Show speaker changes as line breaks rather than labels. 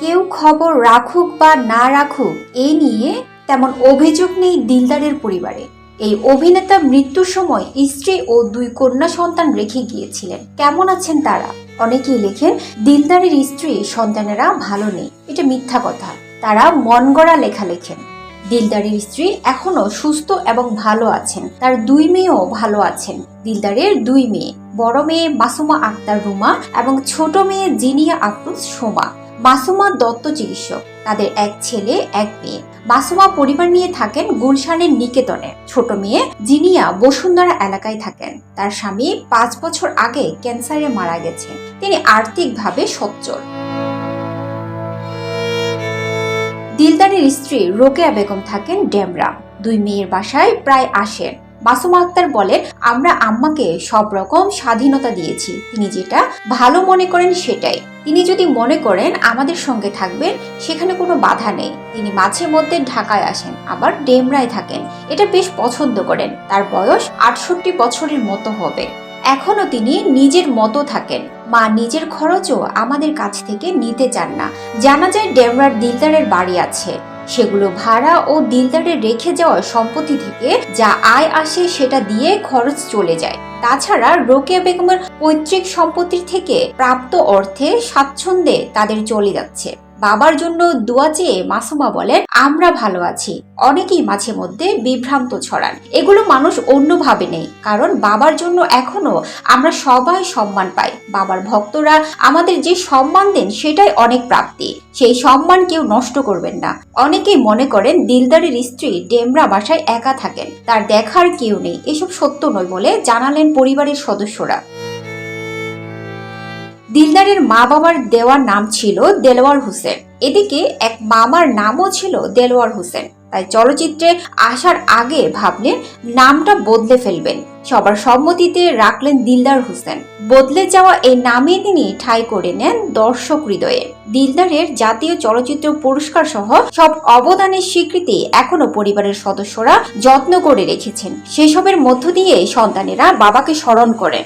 কেউ খবর রাখুক বা না রাখুক এই নিয়ে তেমন অভিযোগ নেই দিলদারের পরিবারে। এই অভিনেতা মৃত্যুর সময় স্ত্রী ও দুই কন্যা সন্তান রেখে গিয়েছিলেন। কেমন আছেন তারা? অনেকেই লেখেন, দিলদারের স্ত্রী সন্তানেরা ভালো নেই। এটা মিথ্যা কথা। তারা মন গড়া লেখা লেখেন। দিলদারের স্ত্রী এখনও সুস্থ এবং ভালো আছেন। তার দুই মেয়েও ভালো আছেন। দিলদারের দুই মেয়ে, বড় মেয়ে মাসুমা আক্তার রুমা এবং ছোট মেয়ে জিনিয়া আফরুজ সোমা। মাসুমা দত্ত চিকিৎসক। তাদের এক ছেলে, এক মেয়ে। মাসুমা পরিবার নিয়ে থাকেন গুলশানের নিকেতনে। ছোট মেয়ে জিনিয়া বসুন্ধরা এলাকায় থাকেন। তার স্বামী পাঁচ বছর আগে ক্যান্সারে মারা গেছে। তিনি আর্থিকভাবে সচ্ছল। দিলদারের স্ত্রী রোকেয়া বেগম থাকেন ডেমরা। দুই মেয়ের বাসায় প্রায় আসেন। মাসুমা আক্তার বলেন, আমরা আম্মাকে সব রকম স্বাধীনতা দিয়েছি। তিনি যেটা ভালো মনে করেন সেটাই। তিনি যদি মনে করেন আমাদের সঙ্গে থাকবেন, সেখানে কোনো বাধা নেই। তিনি মাঝে মধ্যে ঢাকায় আসেন, আবার ডেমরায় থাকেন। এটা বেশ পছন্দ করেন। তার বয়স আটষট্টি বছরের মতো হবে। এখনও তিনি নিজের মতো থাকেন। মা নিজের খরচও আমাদের কাছ থেকে নিতে চান না। জানা যায় ডেমরার দিলদারের বাড়ি আছে। সেগুলো ভাড়া ও দিলদারের রেখে যাওয়া সম্পত্তি থেকে যা আয় আসে সেটা দিয়ে খরচ চলে যায়। তাছাড়া রোকেয়া বেগমের পৈতৃক সম্পত্তির থেকে প্রাপ্ত অর্থে স্বাচ্ছন্দ্যে তাদের চলে যাচ্ছে। বাবার জন্য দোয়া চেয়ে মাসুমা বলেন, আমরা ভালো আছি। অনেকেই মাঝে মধ্যে বিভ্রান্ত ছড়ান। এগুলো মানুষ অন্যভাবে নেই কারণ বাবার জন্য এখনও আমরা সবাই সম্মান পাই। বাবার ভক্তরা আমাদের যে সম্মান দেন, সেটাই অনেক প্রাপ্তি। সেই সম্মান কেউ নষ্ট করবেন না। অনেকেই মনে করেন দিলদারের স্ত্রী ডেমরা বাসায় একা থাকেন। তার দেখার কেউ নেই। এসব সত্য নয় বলে জানালেন পরিবারের সদস্যরা। দিলদারের মা বাবার দেওয়ার নাম ছিল দেলোয়ার হোসেন। এদিকে এক মামার নামও ছিল দেলোয়ার হোসেন। তাই চলচ্চিত্রে আসার আগে ভাবলেন, নামটা বদলে ফেলবেন। সবার সম্মতিতে রাখলেন দিলদার হোসেন। বদলে যাওয়া এই নামে তিনি ঠাঁই করে নেন দর্শক হৃদয়ে। দিলদারের জাতীয় চলচ্চিত্র পুরস্কার সহ সব অবদানের স্বীকৃতি এখনও পরিবারের সদস্যরা যত্ন করে রেখেছেন। সেসবের মধ্য দিয়ে সন্তানেরা বাবাকে স্মরণ করেন।